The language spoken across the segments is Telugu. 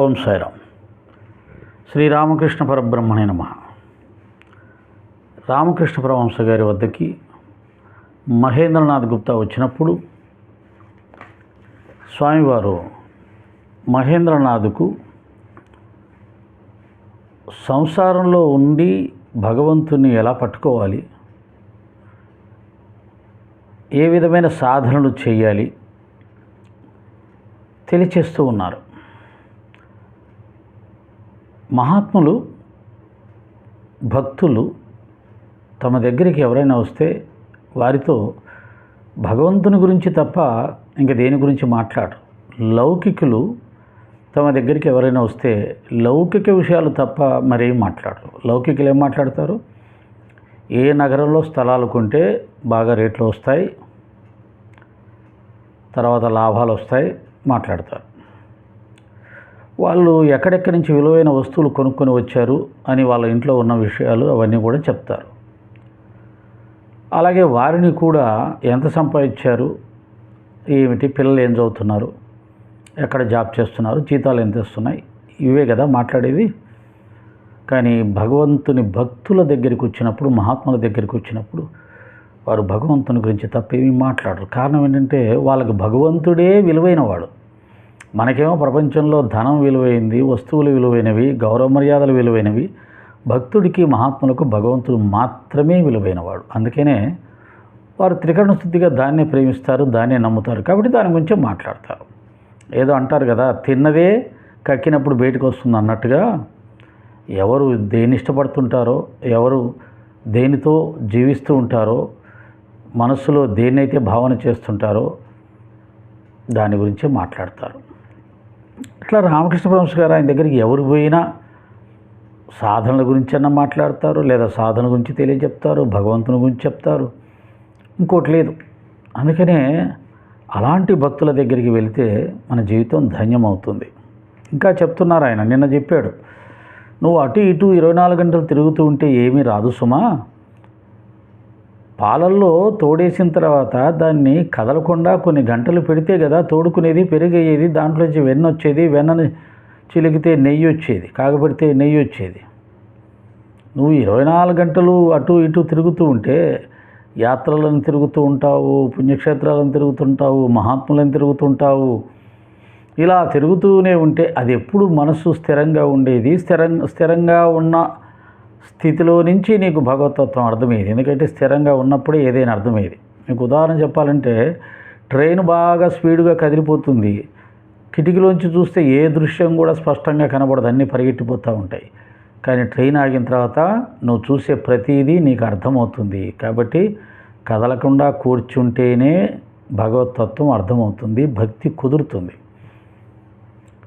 ఓం సాయిరామ్. శ్రీరామకృష్ణ పరబ్రహ్మణే నమ. రామకృష్ణ పరమహంస గారి వద్దకి మహేంద్రనాథ్ గుప్తా వచ్చినప్పుడు స్వామివారు మహేంద్రనాథ్కు సంసారంలో ఉండి భగవంతుని ఎలా పట్టుకోవాలి? ఏ విధమైన సాధనలు చేయాలి? తెలియచేస్తూ ఉన్నారు. మహాత్ములు భక్తులు తమ దగ్గరికి ఎవరైనా వస్తే వారితో భగవంతుని గురించి తప్ప ఇంక దేని గురించి మాట్లాడరు. లౌకికులు తమ దగ్గరికి ఎవరైనా వస్తే లౌకిక విషయాలు తప్ప మరేం మాట్లాడరు. లౌకికులు ఏం మాట్లాడతారు? ఏ నగరంలో స్థలాలు కొంటే బాగా రేట్లు వస్తాయి తర్వాత లాభాలు వస్తాయి మాట్లాడతారు. వాళ్ళు ఎక్కడెక్కడి నుంచి విలువైన వస్తువులు కొనుక్కొని వచ్చారు అని వాళ్ళ ఇంట్లో ఉన్న విషయాలు అవన్నీ కూడా చెప్తారు. అలాగే వారిని కూడా ఎంత సంపాదించారు? ఏమిటి? పిల్లలు ఏం చదువుతున్నారు? ఎక్కడ జాబ్ చేస్తున్నారు? జీతాలు ఎంత ఇస్తున్నాయి? ఇవే కదా మాట్లాడేది. కానీ భగవంతుని భక్తుల దగ్గరికి వచ్చినప్పుడు మహాత్ముల దగ్గరికి వచ్చినప్పుడు వారు భగవంతుని గురించి తప్పేమీ మాట్లాడరు. కారణం ఏంటంటే వాళ్ళకి భగవంతుడే విలువైనవాడు. మనకేమో ప్రపంచంలో ధనం విలువైంది వస్తువులు విలువైనవి గౌరవ మర్యాదలు విలువైనవి. భక్తుడికి మహాత్ములకు భగవంతుడు మాత్రమే విలువైనవాడు. అందుకనే వారు త్రికరణ శుద్ధిగా దాన్నే ప్రేమిస్తారు దాన్నే నమ్ముతారు. కాబట్టి దాని గురించి మాట్లాడతారు. ఏదో అంటారు కదా తిన్నదే కక్కినప్పుడు బయటకు వస్తుంది అన్నట్టుగా ఎవరు దేన్ని ఇష్టపడుతుంటారో ఎవరు దేనితో జీవిస్తూ ఉంటారో మనస్సులో దేన్నైతే భావన చేస్తుంటారో దాని గురించే మాట్లాడతారు. ఇట్లా రామకృష్ణ పరమహంస గారు ఆయన దగ్గరికి ఎవరు పోయినా సాధనల గురించి అన్న మాట్లాడతారు లేదా సాధన గురించి తెలియజెప్తారు భగవంతుని గురించి చెప్తారు. ఇంకోటి లేదు. అందుకనే అలాంటి భక్తుల దగ్గరికి వెళితే మన జీవితం ధన్యమవుతుంది. ఇంకా చెప్తున్నారు ఆయన నిన్న చెప్పాడు నువ్వు అటు ఇటు ఇరవై నాలుగు గంటలు తిరుగుతూ ఉంటే ఏమీ రాదు సుమా. పాలల్లో తోడేసిన తర్వాత దాన్ని కదలకుండా కొన్ని గంటలు పెడితే కదా తోడుకునేది పెరిగయ్యేది దాంట్లోంచి వెన్న వచ్చేది వెన్నని చిలికితే నెయ్యి వచ్చేది కాగబెడితే నెయ్యి వచ్చేది నువ్వు ఇరవై నాలుగు గంటలు అటు ఇటు తిరుగుతూ ఉంటే యాత్రలను తిరుగుతూ ఉంటావు పుణ్యక్షేత్రాలను తిరుగుతుంటావు మహాత్ములను తిరుగుతుంటావు ఇలా తిరుగుతూనే ఉంటే అది ఎప్పుడు మనసు స్థిరంగా ఉండేది. స్థిరంగా స్థిరంగా ఉన్న స్థితిలో నుంచి నీకు భగవతత్వం అర్థమయ్యేది. ఎందుకంటే స్థిరంగా ఉన్నప్పుడే ఏదైనా అర్థమయ్యేది. మీకు ఉదాహరణ చెప్పాలంటే ట్రైన్ బాగా స్పీడ్గా కదిలిపోతుంది. కిటికీలోంచి చూస్తే ఏ దృశ్యం కూడా స్పష్టంగా కనబడదు. అన్నీ పరిగెట్టిపోతూ ఉంటాయి. కానీ ట్రైన్ ఆగిన తర్వాత నువ్వు చూసే ప్రతిదీ నీకు అర్థమవుతుంది. కాబట్టి కదలకుండా కూర్చుంటేనే భగవతత్వం అర్థమవుతుంది. భక్తి కుదురుతుంది.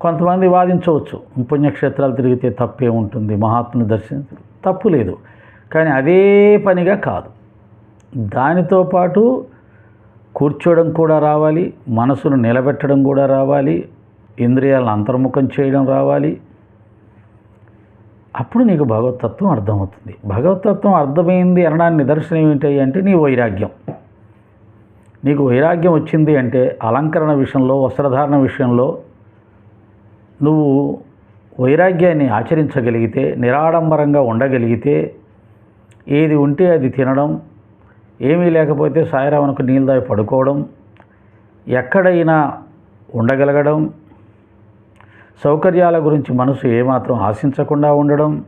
కొంతమంది వాదించవచ్చు. పుణ్యక్షేత్రాలు తిరిగితే తప్పే ఉంటుంది. మహాత్ముని దర్శనం తప్పు లేదు. కానీ అదే పనిగా కాదు. దానితో పాటు కూర్చోవడం కూడా రావాలి మనసును నిలబెట్టడం కూడా రావాలి ఇంద్రియాలను అంతర్ముఖం చేయడం రావాలి. అప్పుడు నీకు భగవతత్వం అర్థమవుతుంది. భగవతత్వం అర్థమైంది అనడానికి నిదర్శనం ఏమిటి అంటే నీ వైరాగ్యం. నీకు వైరాగ్యం వచ్చింది అంటే అలంకరణ విషయంలో వస్త్రధారణ విషయంలో నువ్వు వైరాగ్యాన్ని ఆచరించగలిగితే నిరాడంబరంగా ఉండగలిగితే ఏది ఉంటే అది తినడం ఏమీ లేకపోతే సాయిరామనకు నీళ్ళు దాగి పడుకోవడం ఎక్కడైనా ఉండగలగడం సౌకర్యాల గురించి మనసు ఏమాత్రం ఆశించకుండా ఉండడం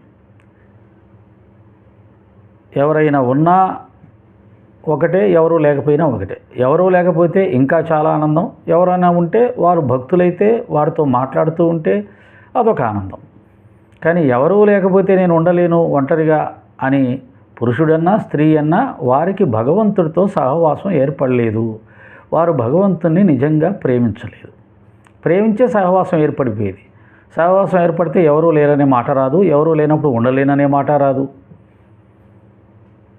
ఎవరైనా ఉన్నా ఒకటే ఎవరు లేకపోయినా ఒకటే. ఎవరు లేకపోతే ఇంకా చాలా ఆనందం. ఎవరైనా ఉంటే వారు భక్తులైతే వారితో మాట్లాడుతూ ఉంటే అదొక ఆనందం. కానీ ఎవరూ లేకపోతే నేను ఉండలేను ఒంటరిగా అని పురుషుడన్నా స్త్రీ అన్నా వారికి భగవంతుడితో సహవాసం ఏర్పడలేదు. వారు భగవంతుని నిజంగా ప్రేమించలేదు. ప్రేమించే సహవాసం ఏర్పడిపోయేది. సహవాసం ఏర్పడితే ఎవరూ లేరనే మాట రాదు ఎవరూ లేనప్పుడు ఉండలేననే మాట రాదు.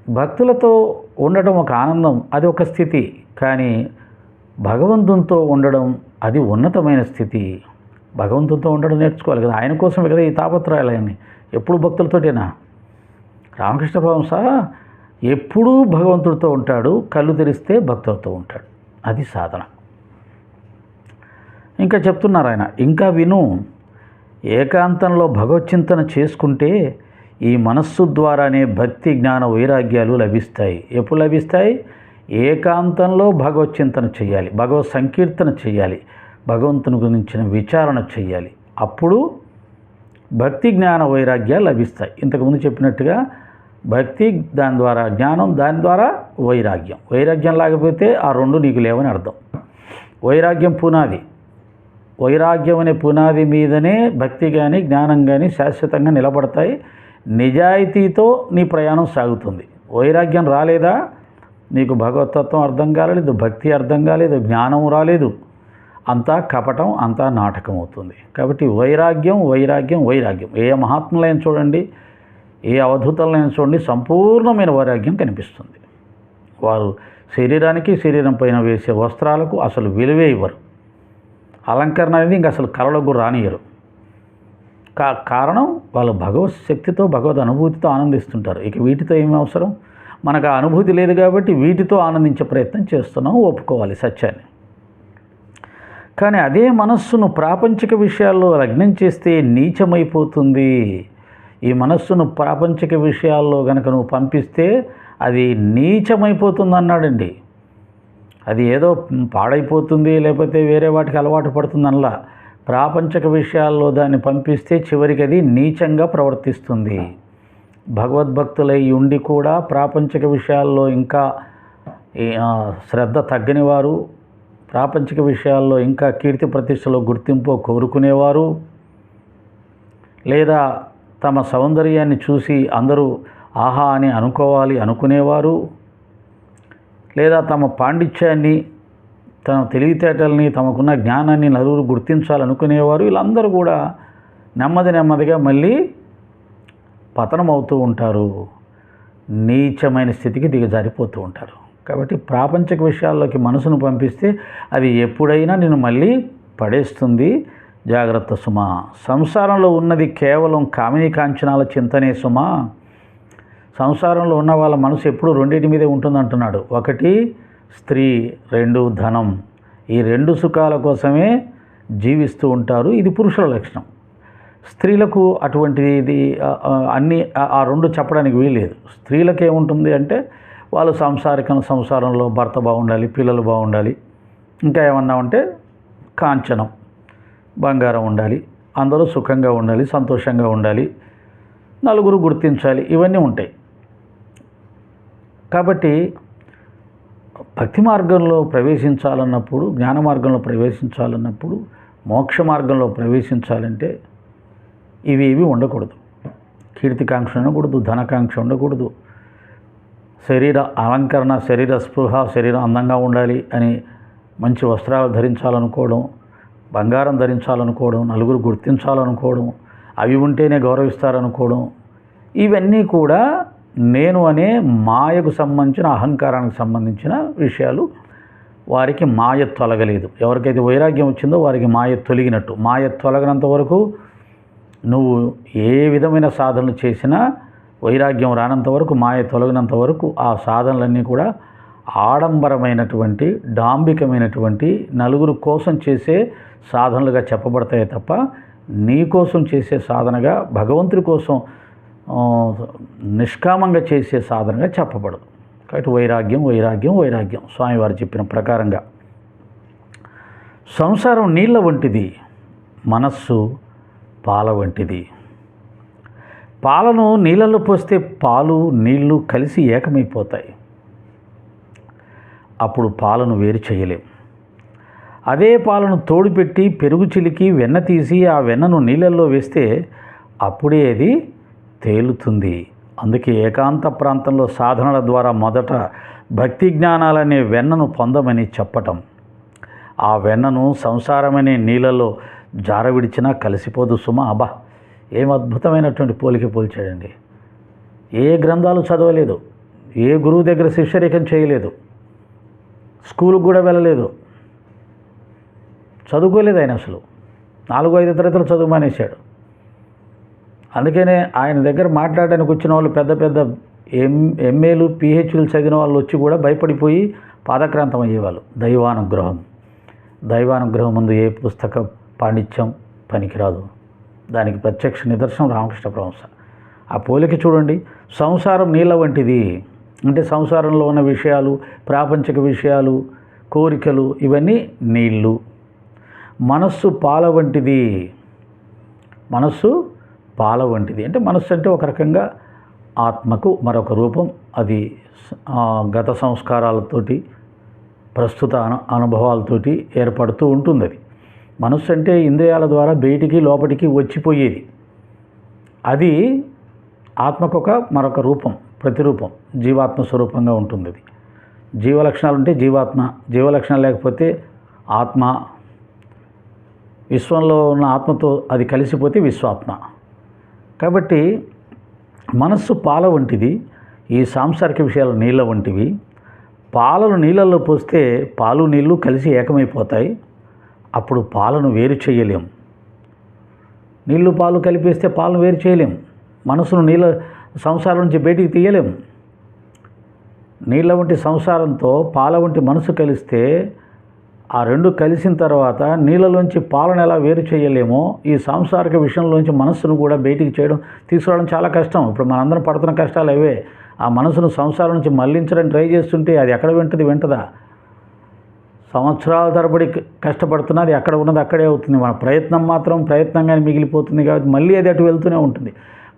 భక్తులతో ఉండడం ఒక ఆనందం అది ఒక స్థితి. కానీ భగవంతునితో ఉండడం అది ఉన్నతమైన స్థితి. భగవంతుడితో ఉండడం నేర్చుకోవాలి కదా. ఆయన కోసమే కదా ఈ తాపత్రయాలన్నీ. ఎప్పుడు భక్తులతోటేనా. రామకృష్ణ పరమహంస ఎప్పుడూ భగవంతుడితో ఉంటాడు. కళ్ళు తెరిస్తే భక్తులతో ఉంటాడు. అది సాధన. ఇంకా చెప్తున్నారు ఆయన. ఇంకా విను ఏకాంతంలో భగవచ్చింతన చేసుకుంటే ఈ మనస్సు ద్వారానే భక్తి జ్ఞాన వైరాగ్యాలు లభిస్తాయి. ఎప్పుడు లభిస్తాయి? ఏకాంతంలో భగవచ్చింతన చేయాలి. భగవత్ సంకీర్తన చేయాలి. భగవంతుని గురించిన విచారణ చేయాలి అప్పుడు భక్తి జ్ఞాన వైరాగ్యాలు లభిస్తాయి. ఇంతకుముందు చెప్పినట్టుగా భక్తి దాని ద్వారా జ్ఞానం దాని ద్వారా వైరాగ్యం. వైరాగ్యం లేకపోతే ఆ రెండు నీకు లేవని అర్థం. వైరాగ్యం పునాది. వైరాగ్యం అనే పునాది మీదనే భక్తి కానీ జ్ఞానం కానీ శాశ్వతంగా నిలబడతాయి. నిజాయితీతో నీ ప్రయాణం సాగుతుంది. వైరాగ్యం రాలేదా? నీకు భగవతత్వం అర్థం కాలేదు భక్తి అర్థం కాలేదు జ్ఞానం రాలేదు. అంతా కపటం అంతా నాటకం అవుతుంది. కాబట్టి వైరాగ్యం వైరాగ్యం వైరాగ్యం. ఏ మహాత్ములైన చూడండి ఏ అవధూతలైన చూడండి సంపూర్ణమైన వైరాగ్యం కనిపిస్తుంది. వారు శరీరానికి శరీరం పైన వేసే వస్త్రాలకు అసలు విలువే ఇవ్వరు. అలంకరణ అనేది ఇంకా అసలు కళలకు రానియరు కా కారణం వాళ్ళు భగవత్ శక్తితో భగవద్ అనుభూతితో ఆనందిస్తుంటారు. ఇక వీటితో ఏమి అవసరం? మనకు ఆ అనుభూతి లేదు కాబట్టి వీటితో ఆనందించే ప్రయత్నం చేస్తున్నాం ఒప్పుకోవాలి సత్యాన్ని. కానీ అదే మనస్సును ప్రాపంచిక విషయాల్లో లగ్నం చేస్తే నీచమైపోతుంది. ఈ మనస్సును ప్రాపంచిక విషయాల్లో గనక నువ్వు పంపిస్తే అది నీచమైపోతుంది అన్నాడండి అది ఏదో పాడైపోతుంది లేకపోతే వేరే వాటికి అలవాటు పడుతుందనలా. ప్రాపంచక విషయాల్లో దాన్ని పంపిస్తే చివరికి అది నీచంగా ప్రవర్తిస్తుంది. భగవద్భక్తులై ఉండి కూడా ప్రాపంచిక విషయాల్లో ఇంకా శ్రద్ధ తగ్గని వారు ప్రాపంచిక విషయాల్లో ఇంకా కీర్తి ప్రతిష్టలో గుర్తింపు కోరుకునేవారు. లేదా తమ సౌందర్యాన్ని చూసి అందరూ ఆహా అని అనుకోవాలి అనుకునేవారు. లేదా తమ పాండిత్యాన్ని తమ తెలివితేటల్ని తమకున్న జ్ఞానాన్ని నలుగురు గుర్తించాలనుకునేవారు. వీళ్ళందరూ కూడా నెమ్మది నెమ్మదిగా మళ్ళీ పతనం అవుతూ ఉంటారు. నీచమైన స్థితికి దిగజారిపోతూ ఉంటారు. కాబట్టి ప్రాపంచిక విషయాల్లోకి మనసును పంపిస్తే అది ఎప్పుడైనా నేను మళ్ళీ పడేస్తుంది. జాగ్రత్త సుమ. సంసారంలో ఉన్నది కేవలం కామిని కాంచనాల చింతనే సుమా. సంసారంలో ఉన్న వాళ్ళ మనసు ఎప్పుడు రెండింటి మీదే ఉంటుందంటున్నాడు. ఒకటి స్త్రీ రెండు ధనం. ఈ రెండు సుఖాల కోసమే జీవిస్తూ ఉంటారు. ఇది పురుషుల లక్షణం. స్త్రీలకు అటువంటిది ఇది ఆ, ఆ, అన్ని ఆ- రెండు చెప్పడానికి వీలేదు స్త్రీలకు ఏముంటుంది అంటే వాళ్ళు సాంసారిక సంసారంలో భర్త బాగుండాలి పిల్లలు బాగుండాలి. ఇంకా ఏమన్నా ఉంటే కాంచనం బంగారం ఉండాలి అందరూ సుఖంగా ఉండాలి సంతోషంగా ఉండాలి నలుగురు గుర్తించాలి ఇవన్నీ ఉంటాయి. కాబట్టి భక్తి మార్గంలో ప్రవేశించాలన్నప్పుడు జ్ఞాన మార్గంలో ప్రవేశించాలన్నప్పుడు మోక్ష మార్గంలో ప్రవేశించాలంటే ఇవి ఇవి ఉండకూడదు. కీర్తికాంక్ష ఉండకూడదు ధనకాంక్ష ఉండకూడదు. శరీర అలంకరణ శరీర స్పృహ శరీరం అందంగా ఉండాలి అని మంచి వస్త్రాలు ధరించాలనుకోవడం బంగారం ధరించాలనుకోవడం నలుగురు గుర్తించాలనుకోవడం అవి ఉంటేనే గౌరవిస్తారనుకోవడం ఇవన్నీ కూడా నేను అనే మాయకు సంబంధించిన అహంకారానికి సంబంధించిన విషయాలు వారికి మాయ తొలగలేదు. ఎవరికైతే వైరాగ్యం వచ్చిందో వారికి మాయ తొలగినట్టు. మాయ తొలగినంత వరకు నువ్వు ఏ విధమైన సాధనలు చేసినా వైరాగ్యం రానంత వరకు మాయ తొలగినంత వరకు ఆ సాధనలన్నీ కూడా ఆడంబరమైనటువంటి డాంబికమైనటువంటి నలుగురు కోసం చేసే సాధనలుగా చెప్పబడతాయి తప్ప నీ కోసం చేసే సాధనగా భగవంతుడి కోసం నిష్కామంగా చేసే సాధనగా చెప్పబడదు. కాబట్టి వైరాగ్యం వైరాగ్యం వైరాగ్యం స్వామివారు చెప్పిన ప్రకారంగా. సంసారం నీళ్ళ వంటిది మనస్సు పాల వంటిది. పాలను నీళ్ళలో పోస్తే పాలు నీళ్ళు కలిసి ఏకమైపోతాయి. అప్పుడు పాలను వేరు చేయలేం. అదే పాలను తోడుపెట్టి పెరుగు చిలికి వెన్న తీసి ఆ వెన్నను నీళ్ళల్లో వేస్తే అప్పుడే అది తేలుతుంది. అందుకే ఏకాంత ప్రాంతంలో సాధనల ద్వారా మొదట భక్తి జ్ఞానాలనే వెన్నను పొందమని చెప్పటం. ఆ వెన్నను సంసారమనే నీళ్ళలో జారవిడిచినా కలిసిపోదు సుమా అబ్బా. ఏం అద్భుతమైనటువంటి పోలిక పోల్చాడండి. ఏ గ్రంథాలు చదవలేదు ఏ గురువు దగ్గర శిష్యరేఖం చేయలేదు స్కూల్కి కూడా వెళ్ళలేదు చదువుకోలేదు ఆయన అసలు. నాలుగు ఐదు తరగతులు చదువు మానేశాడు. అందుకనే ఆయన దగ్గర మాట్లాడడానికి వచ్చిన వాళ్ళు పెద్ద పెద్ద ఎం ఎంఏలు పిహెచ్లు చదివిన వాళ్ళు వచ్చి కూడా భయపడిపోయి పాదక్రాంతం అయ్యేవాళ్ళు. దైవానుగ్రహం. దైవానుగ్రహం ముందు ఏ పుస్తక పాండిత్యం పనికిరాదు. దానికి ప్రత్యక్ష నిదర్శనం రామకృష్ణ పరమహంస ఆ పోలిక చూడండి సంసారం నీళ్ళ వంటిది. అంటే సంసారంలో ఉన్న విషయాలు ప్రాపంచిక విషయాలు కోరికలు ఇవన్నీ నీళ్ళు. మనస్సు పాల వంటిది. మనస్సు పాల వంటిది. అంటే మనస్సు అంటే ఒక రకంగా ఆత్మకు మరొక రూపం. అది గత సంస్కారాలతోటి ప్రస్తుత అను అనుభవాలతోటి ఏర్పడుతూ ఉంటుంది అది మనస్సు అంటే ఇంద్రియాల ద్వారా బయటికి లోపలికి వచ్చిపోయేది. అది ఆత్మకు ఒక మరొక రూపం ప్రతిరూపం జీవాత్మ స్వరూపంగా ఉంటుంది అది జీవలక్షణాలు ఉంటే జీవాత్మ జీవలక్షణాలు లేకపోతే ఆత్మ. విశ్వంలో ఉన్న ఆత్మతో అది కలిసిపోతే విశ్వాత్మ. కాబట్టి మనస్సు పాల వంటిది ఈ సాంసారిక విషయాలు నీళ్ళ వంటివి. పాలను నీళ్ళల్లో పోస్తే పాలు నీళ్ళు కలిసి ఏకమైపోతాయి. అప్పుడు పాలను వేరు చేయలేం. నీళ్ళు పాలు కలిపేస్తే పాలను వేరు చేయలేం. మనసును నీళ్ళ సంసారం నుంచి బయటికి తీయలేం. నీళ్ళ వంటి సంసారంతో పాల వంటి మనసు కలిస్తే ఆ రెండు కలిసిన తర్వాత నీళ్ళలోంచి పాలను ఎలా వేరు చేయలేమో ఈ సాంసారిక విషయంలోంచి మనస్సును కూడా బయటికి చేయడం తీసుకురావడం చాలా కష్టం. ఇప్పుడు మనందరం పడుతున్న కష్టాలు అవే. ఆ మనసును సంసారం నుంచి మళ్ళించడం ట్రై చేస్తుంటే అది ఎక్కడ వింటది వింటదా? సంవత్సరాల తరబడి కష్టపడుతున్నది అక్కడ ఉన్నది అక్కడే అవుతుంది. మన ప్రయత్నం మాత్రం ప్రయత్నంగానే మిగిలిపోతుంది కాబట్టి మళ్ళీ అది అటు వెళ్తూనే ఉంటుంది.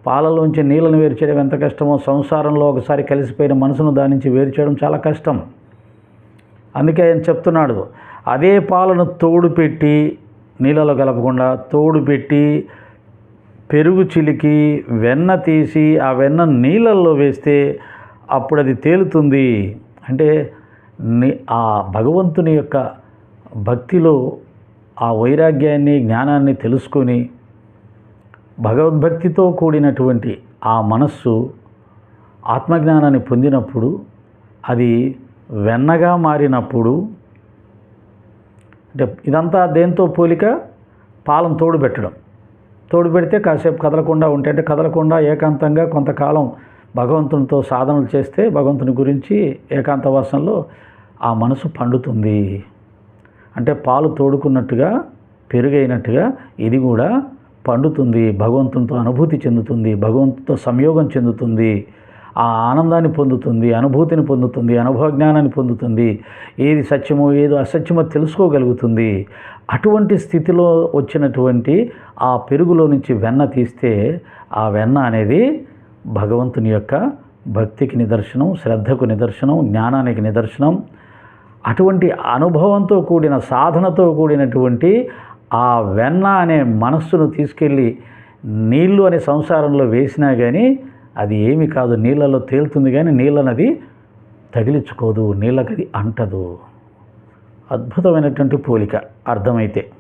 పాలలోంచి నీళ్ళను వేరు చేయడం ఎంత కష్టమో సంసారంలో ఒకసారి కలిసిపోయిన మనసును దాని నుంచి వేరు చేయడం చాలా కష్టం. అందుకే ఆయన చెప్తున్నాడు అదే పాలను తోడు పెట్టి నీళ్ళలో కలపకుండా తోడు పెట్టి పెరుగు చిలికి వెన్న తీసి ఆ వెన్న నీళ్ళల్లో వేస్తే అప్పుడు అది తేలుతుంది. అంటే ఆ భగవంతుని యొక్క భక్తిలో ఆ వైరాగ్యాన్ని జ్ఞానాన్ని తెలుసుకొని భగవద్భక్తితో కూడినటువంటి ఆ మనస్సు ఆత్మజ్ఞానాన్ని పొందినప్పుడు అది వెన్నగా మారినప్పుడు అంటే ఇదంతా దేంతో పోలిక? పాలం తోడు పెట్టడం. తోడు పెడితే కాసేపు కదలకుండా ఉంటే అంటే కదలకుండా ఏకాంతంగా కొంతకాలం భగవంతునితో సాధనలు చేస్తే భగవంతుని గురించి ఏకాంతవాసంలో ఆ మనసు పండుతుంది. అంటే పాలు తోడుకున్నట్టుగా పెరుగైనట్టుగా ఇది కూడా పండుతుంది. భగవంతునితో అనుభూతి చెందుతుంది. భగవంతుతో సంయోగం చెందుతుంది. ఆ ఆనందాన్ని పొందుతుంది. అనుభూతిని పొందుతుంది. అనుభవ జ్ఞానాన్ని పొందుతుంది. ఏది సత్యమో ఏదో అసత్యమో తెలుసుకోగలుగుతుంది. అటువంటి స్థితిలో వచ్చినటువంటి ఆ పెరుగులో నుంచి వెన్న తీస్తే ఆ వెన్న అనేది భగవంతుని యొక్క భక్తికి నిదర్శనం శ్రద్ధకు నిదర్శనం జ్ఞానానికి నిదర్శనం అటువంటి అనుభవంతో కూడిన సాధనతో కూడినటువంటి ఆ వెన్న అనే మనస్సును తీసుకెళ్ళి నీళ్ళు అనే సంసారంలో వేసినా కానీ అది ఏమి కాదు. నీళ్ళలో తేలుతుంది కానీ నీళ్ళనది తగిలించుకోదు నీళ్ళకది అంటదు. అద్భుతమైనటువంటి పోలిక అర్థమైతే.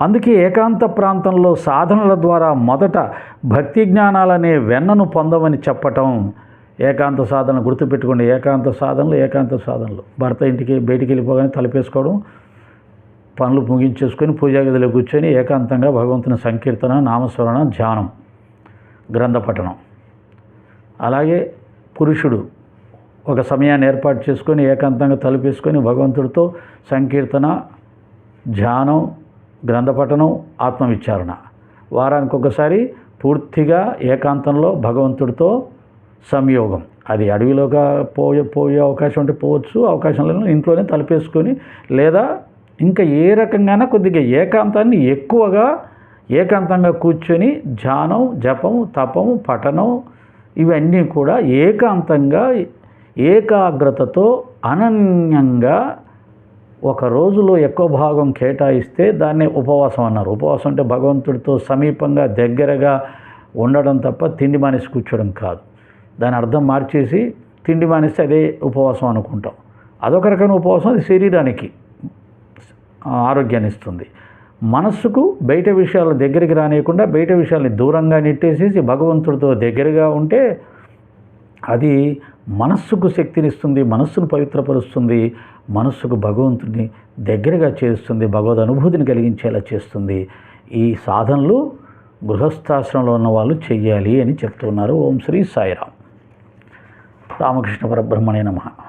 అందుకే ఏకాంత ప్రాంతంలో సాధనల ద్వారా మొదట భక్తి జ్ఞానాలనే వెన్నను పొందమని చెప్పటం ఏకాంత సాధన గుర్తుపెట్టుకోండి. ఏకాంత సాధనలు ఏకాంత సాధనలు. భర్త ఇంటికి బయటికి వెళ్ళిపోగానే తలపేసుకోవడం పనులు ముగించేసుకొని పూజా గదిలో కూర్చొని ఏకాంతంగా భగవంతుని సంకీర్తన నామస్మరణ ధ్యానం గ్రంథపఠనం. అలాగే పురుషుడు ఒక సమయాన్ని ఏర్పాటు చేసుకొని ఏకాంతంగా తలపేసుకొని భగవంతుడితో సంకీర్తన ధ్యానం గ్రంథ పఠనం ఆత్మవిచారణ. వారానికి ఒకసారి పూర్తిగా ఏకాంతంలో భగవంతుడితో సంయోగం. అది అడవిలోగా పోయే పోయే అవకాశం ఉంటే పోవచ్చు అవకాశం లేని ఇంట్లోనే తలుపేసుకొని లేదా ఇంకా ఏ రకంగానే కొద్దిగా ఏకాంతాన్ని ఎక్కువగా ఏకాంతంగా కూర్చొని ధ్యానం జపం తపం పఠనం ఇవన్నీ కూడా ఏకాంతంగా ఏకాగ్రతతో అనన్యంగా ఒక రోజులో ఎక్కువ భాగం కేటాయిస్తే దాన్ని ఉపవాసం అన్నారు. ఉపవాసం అంటే భగవంతుడితో సమీపంగా దగ్గరగా ఉండడం తప్ప తిండి మానేసి కూర్చోడం కాదు. దాని అర్థం మార్చేసి తిండి మానేస్తే అదే ఉపవాసం అనుకుంటాం. అదొక రకమైన ఉపవాసం అది శరీరానికి ఆరోగ్యాన్ని ఇస్తుంది. మనస్సుకు బయట విషయాల దగ్గరికి రానియకుండా బయట విషయాల్ని దూరంగా నెట్టేసేసి భగవంతుడితో దగ్గరగా ఉంటే అది మనస్సుకు శక్తినిస్తుంది మనస్సును పవిత్రపరుస్తుంది మనస్సుకు భగవంతుని దగ్గరగా చేస్తుంది భగవద్ అనుభూతిని కలిగించేలా చేస్తుంది. ఈ సాధనలు గృహస్థాశ్రమంలో ఉన్న వాళ్ళు చెయ్యాలి అని చెప్తున్నారు. ఓం శ్రీ సాయిరామ్. రామకృష్ణ పరబ్రహ్మణే నమః.